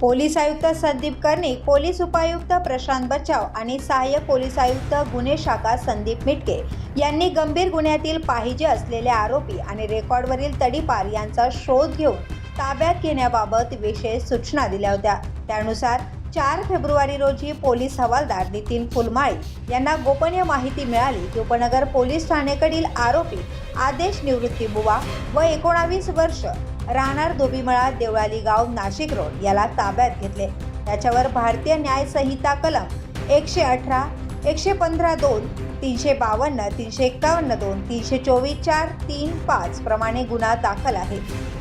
Police आयुक्त Sandeep Karnik police उपायुक्त प्रशांत बचाव आणि सहाय्यक पोलीस आयुक्त गुन्हे शाखा संदीप मिटके यांनी गंभीर गुन्ह्यातील पाहिजे असलेले आरोपी आणि रेकॉर्डवरील तडीपार यांचा शोध घेऊन ताब्यात घेण्याबाबत विशेष सूचना दिल्या होत्या. त्यानुसार चार फेब्रुवारी रोजी पोलीस हवालदार नितीन फुलमाळी यांना गोपनीय माहिती मिळाली. की उपनगर पोलीस ठाणेकडील आरोपी आदेश निवृत्ती बुवा व एकोणावीस वर्ष राहणार दोबीमळा देवळाली गाव नाशिक रोड याला ताब्यात घेतले. त्याच्यावर भारतीय न्याय संहिता कलम एकशे अठरा एकशे पंधरा दोन तीनशे बावन्न तीनशे एक्कावन्न दोन तीनशे चोवीस चार तीन पाच प्रमाणे गुन्हा दाखल आहे.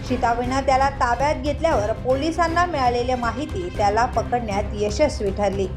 शिताबीनं त्याला ताब्यात घेतल्यावर पोलिसांना मिळालेली माहिती त्याला पकडण्यात यशस्वी ठरली.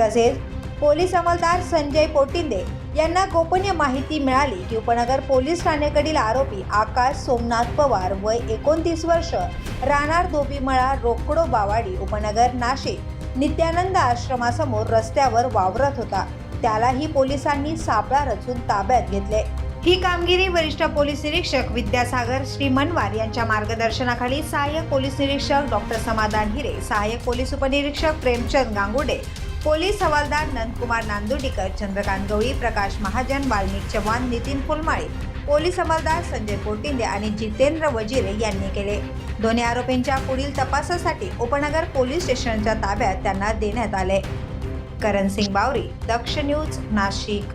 तसेच पोलीस अंमलदार संजय पोटिंदे यांना गोपनीय माहिती मिळाली. की उपनगर पोलीस ठाण्याकडील आरोपी आकाश सोमनाथ पवार वय एकोणतीस वर्ष राहणार धोबीमळा रोकडो बावाडी उपनगर नाशिक. नित्यानंद आश्रमासमोर रस्त्यावर वावरत होता. त्यालाही पोलिसांनी सापळा रचून ताब्यात घेतले. ही कामगिरी वरिष्ठ पोलीस निरीक्षक विद्यासागर श्रीमनवार यांच्या मार्गदर्शनाखाली सहाय्यक पोलीस निरीक्षक डॉक्टर समाधान हिरे सहाय्यक पोलीस उपनिरीक्षक प्रेमचंद गांगुडे पोलीस हवालदार नंदकुमार नांदुडीकर चंद्रकांत गवळी प्रकाश महाजन वाल्मिक चव्हाण नितीन फुलमाळे पोलीस हवालदार संजय कोटिंदे आणि जितेंद्र वजिरे यांनी केले. दोन्ही आरोपींच्या पुढील तपासासाठी उपनगर पोलीस स्टेशनच्या ताब्यात त्यांना देण्यात आले. करण सिंग बावरी दक्ष न्यूज नाशिक.